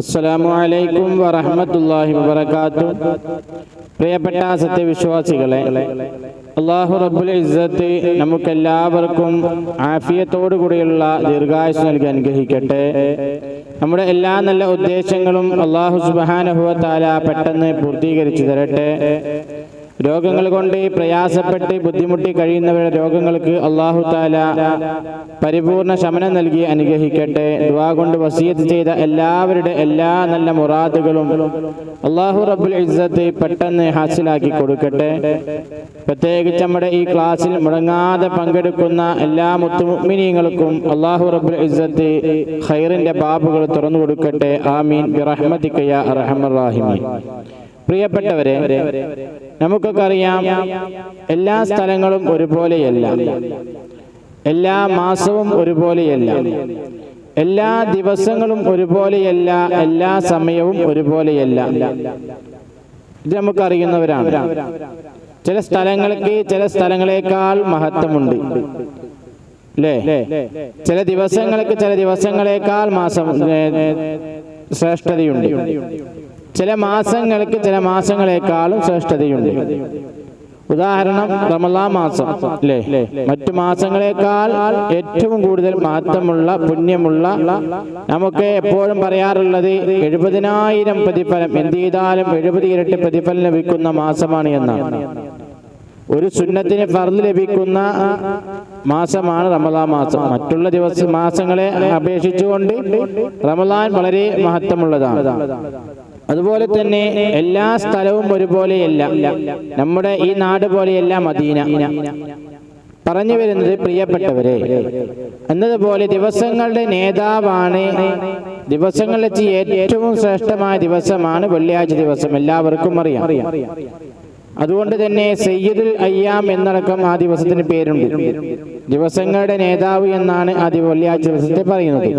അസ്സലാമു അലൈക്കും വറഹ്മത്തുള്ളാഹി വബറകാത്തു. പ്രിയപ്പെട്ട സത്യവിശ്വാസികളെ അള്ളാഹു റബ്ബുൽ ഇസ്സത്ത് നമുക്കെല്ലാവർക്കും ആഫിയത്തോടു കൂടിയുള്ള ദീർഘായുസ് നൽകി അനുഗ്രഹിക്കട്ടെ. നമ്മുടെ എല്ലാ നല്ല ഉദ്ദേശങ്ങളും അള്ളാഹു സുബാനഹുവ താല പെട്ടെന്ന് പൂർത്തീകരിച്ചു തരട്ടെ. രോഗങ്ങൾ കൊണ്ട് പ്രയാസപ്പെട്ട് ബുദ്ധിമുട്ടി കഴിയുന്നവരുടെ രോഗങ്ങൾക്ക് അള്ളാഹു താല പരിപൂർണ ശമനം നൽകി അനുഗ്രഹിക്കട്ടെ. ദുവാ കൊണ്ട് വസീത് ചെയ്ത എല്ലാവരുടെ എല്ലാ നല്ല മുറാദുകളും അള്ളാഹു റബ്ബുൽ ഇസ്സത്ത് പെട്ടെന്ന് ഹാസിലാക്കി കൊടുക്കട്ടെ. പ്രത്യേകിച്ച് നമ്മുടെ ഈ ക്ലാസ്സിൽ മുടങ്ങാതെ പങ്കെടുക്കുന്ന എല്ലാ മുത്തുമിനിയങ്ങൾക്കും അള്ളാഹു റബ്ബുൽ ഇസ്സത്ത് ഖൈറിന്റെ ബാബുകൾ തുറന്നു കൊടുക്കട്ടെ. ആമീൻ. ബിറഹ്മതിക്കയ അർഹമർ റാഹിമീൻ. പ്രിയപ്പെട്ടവരെ നമുക്കൊക്കെ അറിയാം എല്ലാ സ്ഥലങ്ങളും ഒരുപോലെയല്ല. എല്ലാ മാസവും ഒരുപോലെയല്ല. എല്ലാ ദിവസങ്ങളും ഒരുപോലെയല്ല. എല്ലാ സമയവും ഒരുപോലെയല്ല. ഇത് നമുക്കറിയുന്നവരാണ്. ചില സ്ഥലങ്ങൾക്ക് ചില സ്ഥലങ്ങളെക്കാൾ മഹത്വമുണ്ട്. അല്ലേ ചില ദിവസങ്ങൾക്ക് ചില ദിവസങ്ങളെക്കാൾ മാസം ശ്രേഷ്ഠതയുണ്ട്. ചില മാസങ്ങൾക്ക് ചില മാസങ്ങളെക്കാളും ശ്രേഷ്ഠതയുണ്ട്. ഉദാഹരണം റമലാ മാസം അല്ലേ? മറ്റു മാസങ്ങളെക്കാൾ ഏറ്റവും കൂടുതൽ മഹത്വമുള്ള പുണ്യമുള്ള നമുക്ക് എപ്പോഴും പറയാറുള്ളത് എഴുപതിനായിരം പ്രതിഫലം എന്ത് ചെയ്താലും എഴുപത് ഇരട്ടി പ്രതിഫലം ലഭിക്കുന്ന മാസമാണ് എന്നാണ്. ഒരു സുന്നത്തിന് ഫർദ് ലഭിക്കുന്ന മാസമാണ് റമലാ മാസം. മറ്റുള്ള ദിവസ മാസങ്ങളെ അപേക്ഷിച്ചുകൊണ്ട് റമദാൻ വളരെ മഹത്വമുള്ളതാണ്. അതുപോലെ തന്നെ എല്ലാ സ്ഥലവും ഒരുപോലെയല്ല. നമ്മുടെ ഈ നാട് പോലെയല്ല മദീന. പറഞ്ഞു വരുന്നത് പ്രിയപ്പെട്ടവരെ എന്നതുപോലെ ദിവസങ്ങളുടെ നേതാവാണ് ദിവസങ്ങളിൽ ഏറ്റവും ശ്രേഷ്ഠമായ ദിവസമാണ് വെള്ളിയാഴ്ച ദിവസം. എല്ലാവർക്കും അറിയാം. അതുകൊണ്ട് തന്നെ സയ്യിദുൽ അയ്യാം എന്നടക്കം ആ ദിവസത്തിന് പേരുണ്ട്. ദിവസങ്ങളുടെ നേതാവ് എന്നാണ് ആ വെള്ളിയാഴ്ച ദിവസത്തെ പറയുന്നത്.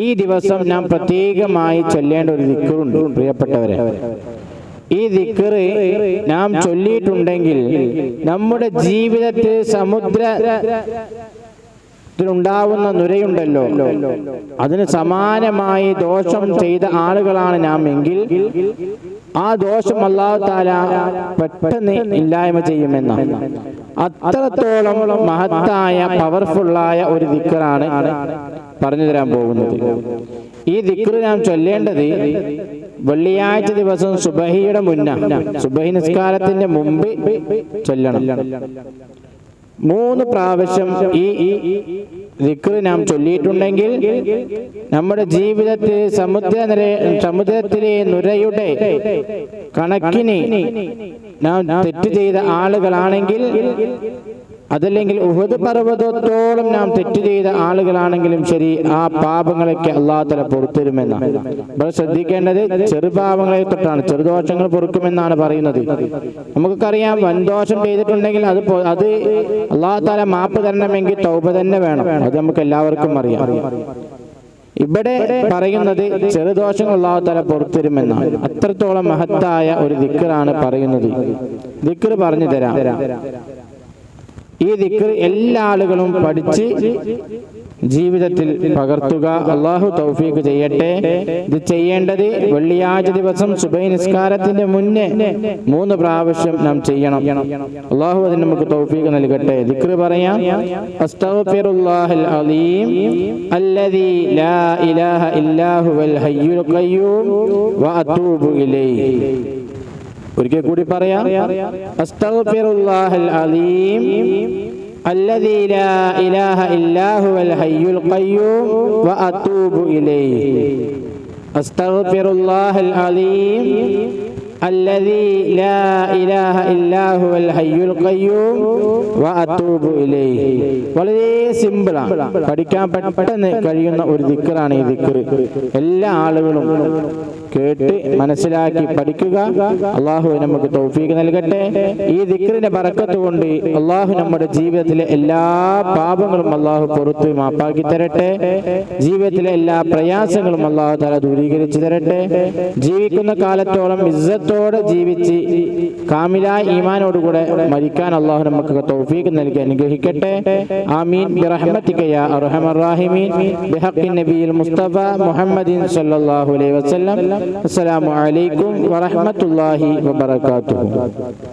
ഈ ദിവസം നാം പ്രത്യേകമായി ചൊല്ലേണ്ട ഒരു ദിക്കറുണ്ട് പ്രിയപ്പെട്ടവരെ. ഈ ദിക്കറ് നാം ചൊല്ലിയിട്ടുണ്ടെങ്കിൽ നമ്മുടെ ജീവിതത്തിൽ സമുദ്ര ത്തിലുണ്ടാവുന്ന നുരയുണ്ടല്ലോ. അതിന് സമാനമായി ദോഷം ചെയ്ത ആളുകളാണ് നാം എങ്കിൽ ആ ദോഷം അള്ളാഹു താല പെട്ടെന്ന് ഇല്ലായ്മ ചെയ്യുമെന്ന. അത്രത്തോളം മഹത്തായ പവർഫുള്ളായ ഒരു ദിക്കറാണ് പറഞ്ഞു തരാൻ പോകുന്നത്. ഈ ദിക്കറ് നാം ചൊല്ലേണ്ടത് വെള്ളിയാഴ്ച ദിവസം സുബഹിയുടെ മുന്ന സുബഹി നിസ്കാരത്തിന്റെ മുമ്പ് ചൊല്ലണം. മൂന്ന് പ്രാവശ്യം ഈ ദിക്റ് നാം ചൊല്ലിയിട്ടുണ്ടെങ്കിൽ നമ്മുടെ ജീവിതത്തിൽ സമുദ്ര സമുദ്രത്തിലെ നുരയുടെ കണക്കിന് നാം തെറ്റ് ചെയ്ത ആളുകളാണെങ്കിൽ അതല്ലെങ്കിൽ ഉഹദ് പർവതത്തോളം നാം തെറ്റ് ചെയ്ത ആളുകളാണെങ്കിലും ശരി ആ പാപങ്ങളൊക്കെ അള്ളാഹു പുറത്തുവരുമെന്നാണ് ഇവിടെ ശ്രദ്ധിക്കേണ്ടത് ചെറുപാപങ്ങളെ തൊട്ടാണ് ചെറുദോഷങ്ങൾ പൊറുക്കുമെന്നാണ് പറയുന്നത്. നമുക്കറിയാം വൻദോഷം ചെയ്തിട്ടുണ്ടെങ്കിൽ അത് അത് അള്ളാഹുതാല മാപ്പ് തരണമെങ്കിൽ തൗപ തന്നെ വേണം. അത് നമുക്ക് എല്ലാവർക്കും അറിയാം. ഇവിടെ പറയുന്നത് ചെറുദോഷങ്ങൾ അള്ളാഹു പുറത്തുവരുമെന്നാണ് അത്രത്തോളം മഹത്തായ ഒരു ദിക്കറാണ് പറയുന്നത്. ദിക്കർ പറഞ്ഞു തരാം. ഈ ദിക്കർ എല്ലാ ആളുകളും പഠിച്ച് ജീവിതത്തിൽ പകർത്തുക. അള്ളാഹു തൗഫീഖ് ചെയ്യട്ടെ. ഇത് ചെയ്യേണ്ടത് വെള്ളിയാഴ്ച ദിവസം സുബൈ നിസ്കാരത്തിന്റെ മുന്നേ മൂന്ന് പ്രാവശ്യം നാം ചെയ്യണം. അള്ളാഹു അതിന് നമുക്ക് തൗഫീഖ് നൽകട്ടെ. ദിക്ർ പറയാം. അസ്തഗ്ഫിറുല്ലാഹൽ അലീം ലാ ഇലാഹ ഹയ്യുൽ ഖയ്യൂം ഇലൈഹി. ഒരിക്കൽ കൂടി പറയാം അസ്തഗ്ഫിറുല്ലാഹൽ അലീം الذي لا إله إلا هو الحي القيوم وأتوب إليه أستغفر الله العظيم الذي لا إله إلا هو الحي القيوم وأتوب إليه വളരെ സിമ്പിളാണ് പഠിക്കാൻ പെട്ടെന്ന് കഴിയുന്ന ഒരു ദിക്കറാണ് ഈ ദിക്കറ് എല്ലാ ആളുകളും കേട്ട് മനസ്സിലാക്കി പഠിക്കുക അള്ളാഹു നമുക്ക് തൗഫീഖ് നൽകട്ടെ ഈ ദിക്റിന്റെ ബറക്കത്ത് കൊണ്ട് അള്ളാഹു നമ്മുടെ ജീവിതത്തിലെ എല്ലാ പാപങ്ങളും അള്ളാഹു പുറത്ത് മാപ്പാക്കി തരട്ടെ ജീവിതത്തിലെ എല്ലാ പ്രയാസങ്ങളും അള്ളാഹു തല ദൂരീകരിച്ചു തരട്ടെ ജീവിക്കുന്ന കാലത്തോളം ഇസ്സത്ത് ഇസ്മത്തോടെ ജീവിച്ച് കാമിലായ ഈമാനോടുകൂടെ മരിക്കാൻ അള്ളാഹു നമുക്ക് തൗഫീഖ് നൽകി അനുഗ്രഹിക്കട്ടെ. ആമീൻ. ബിറഹ്മതിക യാ അർഹമർ റാഹിമീൻ ബിഹഖി നബിയിൽ മുസ്തഫ മുഹമ്മദിൻ സല്ലല്ലാഹു അലൈഹി വസല്ലം. അസ്സലാമു അലൈക്കും വറഹ്മത്തുള്ളാഹി വബറകാതുഹു.